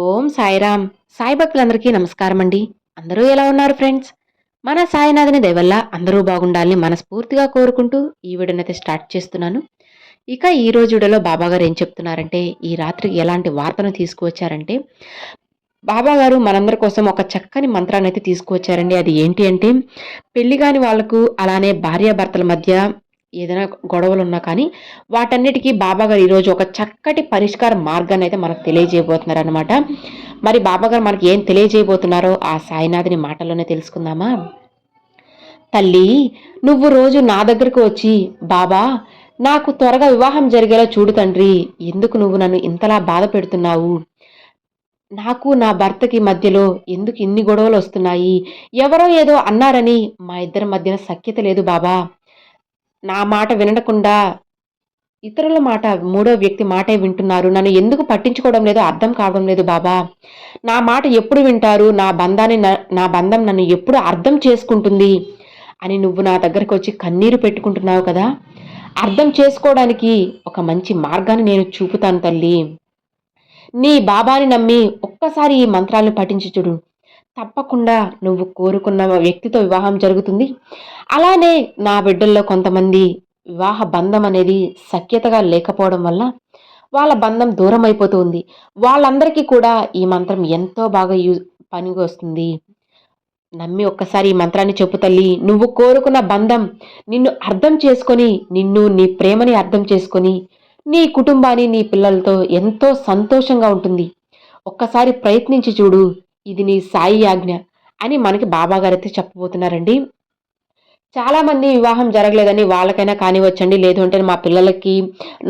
ఓం సాయిరామ్. సాయి భక్తులందరికీ నమస్కారం అండి అందరూ ఎలా ఉన్నారు ఫ్రెండ్స్? మన సాయినాథుని దయవల్ల అందరూ బాగుండాలని మనస్ఫూర్తిగా కోరుకుంటూ ఈ వీడియోనైతే స్టార్ట్ చేస్తున్నాను. ఇక ఈ రోజు వీడియోలో ఏం చెప్తున్నారంటే ఈ రాత్రి ఎలాంటి వార్తను తీసుకువచ్చారంటే బాబాగారు మనందరి కోసం ఒక చక్కని మంత్రాన్ని అయితే తీసుకువచ్చారండి. అది ఏంటి అంటే పెళ్ళి కాని వాళ్ళకు అలానే భార్యాభర్తల మధ్య ఏదైనా గొడవలు ఉన్నా కానీ వాటన్నిటికీ బాబా గారు ఈరోజు ఒక చక్కటి పరిష్కార మార్గాన్ని అయితే మనకు తెలియజేయబోతున్నారు అనమాట మరి బాబా గారు మనకి ఏం తెలియజేయబోతున్నారో ఆ సాయినాథుని మాటల్లోనే తెలుసుకుందామా? తల్లి నువ్వు రోజు నా దగ్గరకు వచ్చి బాబా నాకు త్వరగా వివాహం జరిగేలా చూడు తండ్రి ఎందుకు నువ్వు నన్ను ఇంతలా బాధ పెడుతున్నావు? నాకు నా భర్తకి మధ్యలో ఎందుకు ఇన్ని గొడవలు వస్తున్నాయి? ఎవరో ఏదో అన్నారని మా ఇద్దరి మధ్యన సఖ్యత లేదు బాబా. నా మాట వినకుండా ఇతరుల మాట మూడో వ్యక్తి మాటే వింటున్నారు. నన్ను ఎందుకు పట్టించుకోవడం లేదో అర్థం కావడం లేదు బాబా. నా మాట ఎప్పుడు వింటారు? నా బంధాన్ని నా బంధం నన్ను ఎప్పుడు అర్థం చేసుకుంటుంది? అని నువ్వు నా దగ్గరకు వచ్చి కన్నీరు పెట్టుకుంటున్నావు కదా? అర్థం చేసుకోవడానికి ఒక మంచి మార్గాన్ని నేను చూపుతాను తల్లి. నీ బాబాని నమ్మి ఒక్కసారి ఈ మంత్రాలను పఠించి చూడు. తప్పకుండా నువ్వు కోరుకున్న వ్యక్తితో వివాహం జరుగుతుంది. అలానే నా బిడ్డల్లో కొంతమంది వివాహ బంధం అనేది సఖ్యతగా లేకపోవడం వల్ల వాళ్ళ బంధం దూరం అయిపోతుంది. వాళ్ళందరికీ కూడా ఈ మంత్రం ఎంతో బాగా యూ పనికి వస్తుంది. నమ్మి ఒక్కసారి ఈ మంత్రాన్ని చెప్పు తల్లి. నువ్వు కోరుకున్న బంధం నిన్ను అర్థం చేసుకొని నిన్ను నీ ప్రేమని అర్థం చేసుకొని నీ కుటుంబాన్ని నీ పిల్లలతో ఎంతో సంతోషంగా ఉంటుంది. ఒక్కసారి ప్రయత్నించి చూడు. ఇది నీ సాయి ఆజ్ఞ అని మనకి బాబాగారైతే అయితే చెప్పబోతున్నారండి. చాలామంది వివాహం జరగలేదని వాళ్ళకైనా కానివచ్చండి లేదు అంటే మా పిల్లలకి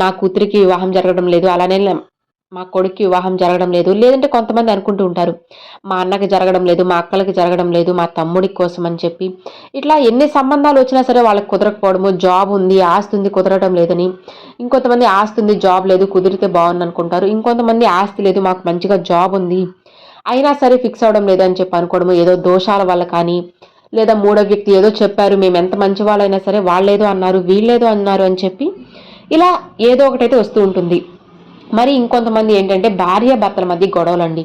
నా కూతురికి వివాహం జరగడం లేదు. అలానే మా కొడుక్కి వివాహం జరగడం లేదు. లేదంటే కొంతమంది అనుకుంటూ ఉంటారు. మా అన్నకి జరగడం లేదు మా అక్కలకి జరగడం లేదు మా తమ్ముడి కోసం అని చెప్పి. ఇట్లా ఎన్ని సంబంధాలు వచ్చినా సరే వాళ్ళకి కుదరకపోవడము జాబ్ ఉంది ఆస్తి ఉంది కుదరడం లేదని. ఇంకొంతమంది ఆస్తి ఉంది జాబ్ లేదు కుదిరితే బాగుంది అనుకుంటారు ఇంకొంతమంది ఆస్తి లేదు మాకు మంచిగా జాబ్ ఉంది అయినా సరే ఫిక్స్ అవడం లేదని చెప్పి అనుకోవడము ఏదో దోషాల వల్ల కానీ లేదా మూడో వ్యక్తి ఏదో చెప్పారు మేము ఎంత మంచి వాళ్ళైనా సరే వాళ్ళేదో అన్నారు వీళ్ళేదో అన్నారు అని చెప్పి ఇలా ఏదో ఒకటైతే వస్తూ ఉంటుంది. మరి ఇంకొంతమంది ఏంటంటే భార్య భర్తల మధ్య గొడవలు అండి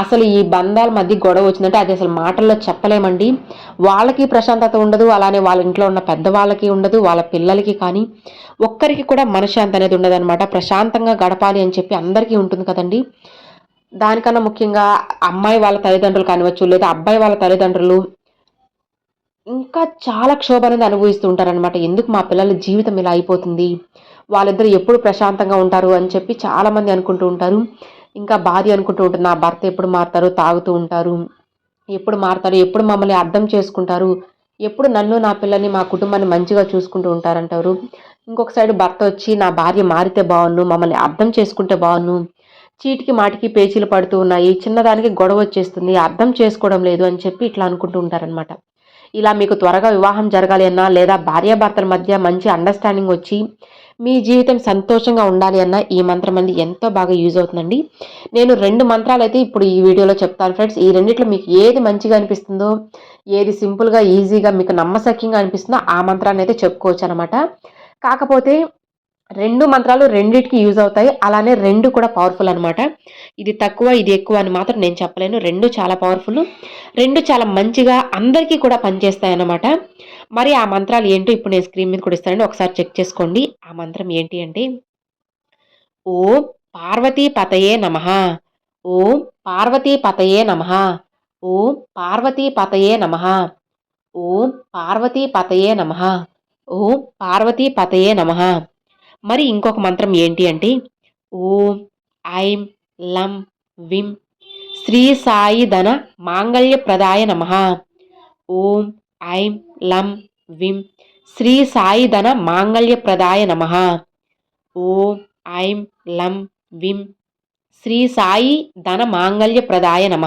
అసలు ఈ బంధాల మధ్య గొడవ వచ్చిందంటే అది అసలు మాటల్లో చెప్పలేమండి. వాళ్ళకి ప్రశాంతత ఉండదు అలానే వాళ్ళ ఇంట్లో ఉన్న పెద్దవాళ్ళకి ఉండదు వాళ్ళ పిల్లలకి కానీ. ఒక్కరికి కూడా మనశ్శాంతి అనేది ఉండదు అనమాట ప్రశాంతంగా గడపాలి అని చెప్పి అందరికీ ఉంటుంది కదండి. దానికన్నా ముఖ్యంగా అమ్మాయి వాళ్ళ తల్లిదండ్రులు కానివచ్చు లేదా అబ్బాయి వాళ్ళ తల్లిదండ్రులు ఇంకా చాలా క్షోభ అనేది అనుభవిస్తూ ఉంటారనమాట ఎందుకు మా పిల్లల జీవితం ఇలా అయిపోతుంది? వాళ్ళిద్దరు ఎప్పుడు ప్రశాంతంగా ఉంటారు అని చెప్పి చాలామంది అనుకుంటూ ఉంటారు. ఇంకా భార్య అనుకుంటూ ఉంటుంది నా భర్త ఎప్పుడు మారుతారు? తాగుతూ ఉంటారు. ఎప్పుడు మారుతారు? ఎప్పుడు మమ్మల్ని అర్థం చేసుకుంటారు? ఎప్పుడు నన్ను నా పిల్లల్ని మా కుటుంబాన్ని మంచిగా చూసుకుంటూ ఉంటారంటారు? ఇంకొక సైడ్ భర్త వచ్చి నా భార్య మారితే బాగున్ను మమ్మల్ని అర్థం చేసుకుంటే బాగున్ను చీటికి మాటికి పేచీలు పడుతూ ఉన్నాయి. చిన్నదానికి గొడవ వచ్చేస్తుంది. అర్థం చేసుకోవడం లేదు అని చెప్పి ఇట్లా అనుకుంటూ ఉంటారనమాట ఇలా మీకు త్వరగా వివాహం జరగాలి అన్నా లేదా భార్యాభర్తల మధ్య మంచి అండర్స్టాండింగ్ వచ్చి మీ జీవితం సంతోషంగా ఉండాలి అన్న ఈ మంత్రం అనేది ఎంతో బాగా యూజ్ అవుతుందండి. నేను రెండు మంత్రాలు అయితే ఇప్పుడు ఈ వీడియోలో చెప్తాను ఫ్రెండ్స్ ఈ రెండిట్లో మీకు ఏది మంచిగా అనిపిస్తుందో ఏది సింపుల్గా ఈజీగా మీకు నమ్మసక్యంగా అనిపిస్తుందో ఆ మంత్రాన్ని అయితే చెప్పుకోవచ్చు అనమాట కాకపోతే రెండు మంత్రాలు రెండింటికి యూజ్ అవుతాయి. అలానే రెండు కూడా పవర్ఫుల్ అనమాట ఇది తక్కువ ఇది ఎక్కువ అని మాత్రం నేను చెప్పలేను. రెండు చాలా పవర్ఫుల్ రెండు చాలా మంచిగా అందరికీ కూడా పనిచేస్తాయి అన్నమాట. మరి ఆ మంత్రాలు ఏంటో ఇప్పుడు నేను స్క్రీన్ మీద కూడా ఇస్తానండి. ఒకసారి చెక్ చేసుకోండి. ఆ మంత్రం ఏంటి అంటే ఓం పార్వతీ పతయే నమ. ఓం పార్వతీ పతయే నమ. ఓం పార్వతీ పతయే నమ. ఓం పార్వతీ పతయే నమ. ఓం పార్వతీ పతయే నమ. మరి ఇంకొక మంత్రం ఏంటి అంటే ఓం ఐం లం విం శ్రీ సాయి ధన మాంగళ్య ప్రదాయ నమ. ఓం ఐం లం విం శ్రీ సాయి ధన మాంగళ్య ప్రదాయ నమ. ఓం ఐం లం విం శ్రీ సాయి ధన మాంగళ్య ప్రదాయ నమ.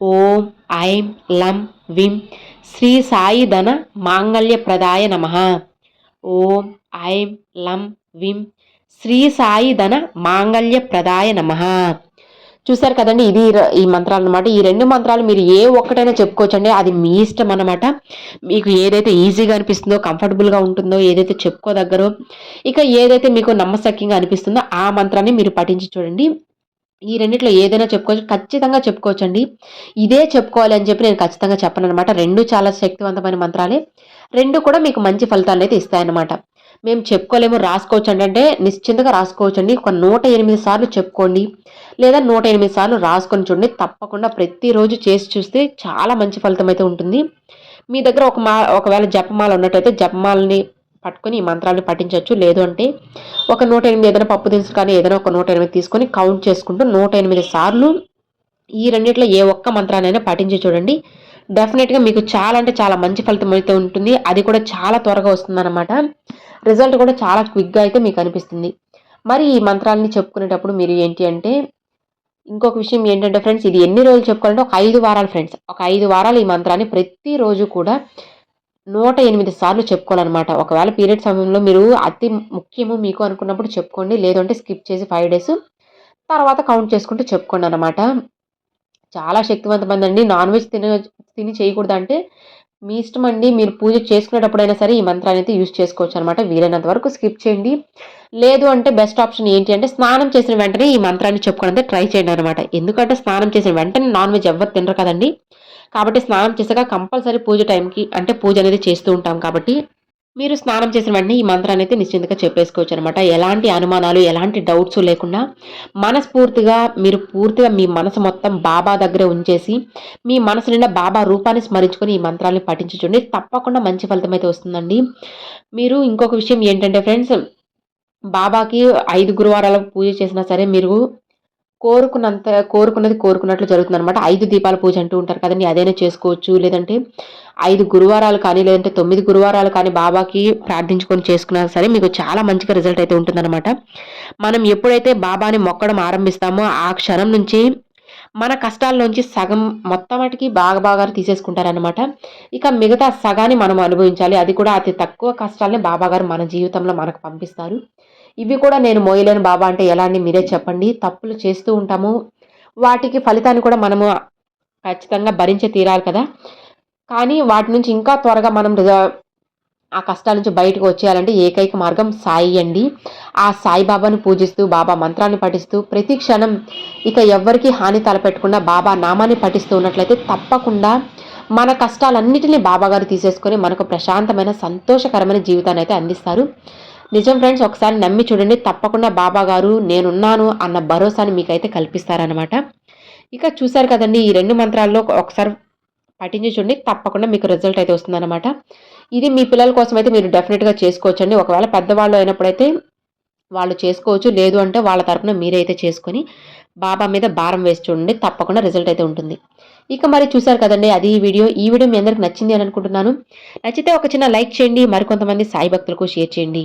ఓం ఐం లం విం శ్రీ సాయి ధన మాంగళ్య ప్రదాయ నమ. ఓం ఐం లం విం శ్రీ సాయి ధన మాంగళ్య ప్రదాయ నమ. చూసారు కదండి ఇది ఈ మంత్రాలు అనమాట ఈ రెండు మంత్రాలు మీరు ఏ ఒక్కటైనా చెప్పుకోవచ్చండి. అది మీ ఇష్టం అనమాట మీకు ఏదైతే ఈజీగా అనిపిస్తుందో కంఫర్టబుల్గా ఉంటుందో ఏదైతే చెప్పుకోదగ్గరో ఇక ఏదైతే మీకు నమ్మశక్యంగా అనిపిస్తుందో ఆ మంత్రాన్ని మీరు పఠించి చూడండి. ఈ రెండిట్లో ఏదైనా చెప్పుకోవచ్చు. ఖచ్చితంగా చెప్పుకోవచ్చండి. ఇదే చెప్పుకోవాలి అని చెప్పి నేను ఖచ్చితంగా చెప్పను అనమాట రెండు చాలా శక్తివంతమైన మంత్రాలే. రెండు కూడా మీకు మంచి ఫలితాలు అయితే ఇస్తాయన్నమాట. మేము చెప్పుకోలేము రాసుకోవచ్చు అంటే నిశ్చింతగా రాసుకోవచ్చు అండి ఒక నూట ఎనిమిది సార్లు చెప్పుకోండి. లేదా నూట ఎనిమిది సార్లు రాసుకొని చూడండి. తప్పకుండా ప్రతిరోజు చేసి చూస్తే చాలా మంచి ఫలితం అయితే ఉంటుంది. మీ దగ్గర ఒక మా ఒకవేళ జపమాల ఉన్నట్టయితే జపమాలని పట్టుకొని ఈ మంత్రాలు పఠించవచ్చు లేదు అంటే ఒక నూట ఎనిమిది ఏదైనా పప్పు దినుసులు కానీ ఏదైనా ఒక నూట ఎనిమిది తీసుకొని కౌంట్ చేసుకుంటూ నూట ఎనిమిది సార్లు ఈ రెండిట్లో ఏ ఒక్క మంత్రాన్నైనా పఠించి చూడండి. డెఫినెట్గా మీకు చాలా అంటే చాలా మంచి ఫలితం అయితే ఉంటుంది. అది కూడా చాలా త్వరగా వస్తుందన్నమాట. రిజల్ట్ కూడా చాలా క్విక్గా అయితే మీకు అనిపిస్తుంది. మరి ఈ మంత్రాలని చెప్పుకునేటప్పుడు మీరు ఏంటి అంటే ఇంకొక విషయం ఏంటంటే ఫ్రెండ్స్ ఇది ఎన్ని రోజులు చెప్పుకోవాలంటే ఒక ఐదు వారాలు ఫ్రెండ్స్. ఒక ఐదు వారాలు ఈ మంత్రాన్ని ప్రతిరోజు కూడా నూట ఎనిమిది సార్లు చెప్పుకోవాలన్నమాట. ఒకవేళ పీరియడ్ సమయంలో మీరు అతి ముఖ్యము మీకు అనుకున్నప్పుడు చెప్పుకోండి లేదంటే స్కిప్ చేసి ఫైవ్ డేస్ తర్వాత కౌంట్ చేసుకుంటూ చెప్పుకోండి అనమాట చాలా శక్తివంతమంది అండి నాన్ వెజ్ తిన తిని చేయకూడదు అంటే మీ ఇష్టం అండి. మీరు పూజ చేసుకునేటప్పుడైనా సరే ఈ మంత్రాన్ని అయితే యూజ్ చేసుకోవచ్చు అనమాట వీలైనంత వరకు స్కిప్ చేయండి. లేదు అంటే బెస్ట్ ఆప్షన్ ఏంటి అంటే స్నానం చేసిన వెంటనే ఈ మంత్రాన్ని చెప్పుకోవడానికి ట్రై చేయండి అనమాట ఎందుకంటే స్నానం చేసిన వెంటనే నాన్ వెజ్ ఎవరు తినరు కదండి. కాబట్టి స్నానం చేసాక కంపల్సరీ పూజ టైంకి అంటే పూజ అనేది చేస్తూ ఉంటాం కాబట్టి మీరు స్నానం చేసిన వెంటనే ఈ మంత్రాన్ని అయితే నిశ్చింతగా చెప్పేసుకోవచ్చు అనమాట ఎలాంటి అనుమానాలు ఎలాంటి డౌట్స్ లేకుండా మనస్ఫూర్తిగా మీరు పూర్తిగా మీ మనసు మొత్తం బాబా దగ్గరే ఉంచేసి మీ మనసు నిండా బాబా రూపాన్ని స్మరించుకొని ఈ మంత్రాన్ని పఠించుకోండి తప్పకుండా మంచి ఫలితం అయితే వస్తుందండి. మీరు ఇంకొక విషయం ఏంటంటే ఫ్రెండ్స్ బాబాకి ఐదు గురువారాల పూజ చేసినా సరే మీరు కోరుకున్నంత కోరుకున్నది కోరుకున్నట్లు జరుగుతుంది అనమాట ఐదు దీపాల పూజ అంటూ ఉంటారు కదండి అదైనా చేసుకోవచ్చు. లేదంటే ఐదు గురువారాలు కానీ లేదంటే తొమ్మిది గురువారాలు కానీ బాబాకి ప్రార్థించుకొని చేసుకున్నా సరే మీకు చాలా మంచిగా రిజల్ట్ అయితే ఉంటుందన్నమాట. మనం ఎప్పుడైతే బాబాని మొక్కడం ఆరంభిస్తామో ఆ క్షణం నుంచి మన కష్టాల నుంచి సగం మొత్తమటికి బాగా బాగా తీసేసుకుంటారనమాట ఇక మిగతా సగాన్ని మనం అనుభవించాలి. అది కూడా అతి తక్కువ కష్టాలని బాబాగారు మన జీవితంలో మనకు పంపిస్తారు. ఇవి కూడా నేను మోయలేను బాబా అంటే ఎలా అని మీరే చెప్పండి. తప్పులు చేస్తూ ఉంటాము. వాటికి ఫలితాన్ని కూడా మనము ఖచ్చితంగా భరించే తీరాలి కదా. కానీ వాటి నుంచి ఇంకా త్వరగా మనం ఆ కష్టాల నుంచి బయటకు వచ్చేయాలంటే ఏకైక మార్గం సాయి అండి. ఆ సాయిబాబాను పూజిస్తూ బాబా మంత్రాన్ని పఠిస్తూ ప్రతి క్షణం ఇక ఎవ్వరికీ హాని తలపెట్టకుండా బాబా నామాన్ని పఠిస్తూ ఉన్నట్లయితే తప్పకుండా మన కష్టాలన్నిటినీ బాబాగారు తీసేసుకొని మనకు ప్రశాంతమైన సంతోషకరమైన జీవితాన్ని అయితే అందిస్తారు. నిజం ఫ్రెండ్స్ ఒకసారి నమ్మి చూడండి. తప్పకుండా బాబా గారు నేనున్నాను అన్న భరోసాని మీకైతే కల్పిస్తారనమాట ఇక చూసారు కదండి ఈ రెండు మంత్రాల్లో ఒకసారి పఠించి చూడండి. తప్పకుండా మీకు రిజల్ట్ అయితే వస్తుందన్నమాట. ఇది మీ పిల్లల కోసం అయితే మీరు డెఫినెట్గా చేసుకోవచ్చు అండి ఒకవేళ పెద్దవాళ్ళు అయినప్పుడైతే వాళ్ళు చేసుకోవచ్చు. లేదు అంటే వాళ్ళ తరపున మీరైతే చేసుకొని బాబా మీద భారం వేసి చూడండి. తప్పకుండా రిజల్ట్ అయితే ఉంటుంది. ఇక మరి చూసారు కదండి అది ఈ వీడియో. ఈ వీడియో మీ అందరికి నచ్చింది అని అనుకుంటున్నాను. నచ్చితే ఒక చిన్న లైక్ చేయండి. మరికొంతమంది సాయి భక్తులకు షేర్ చేయండి.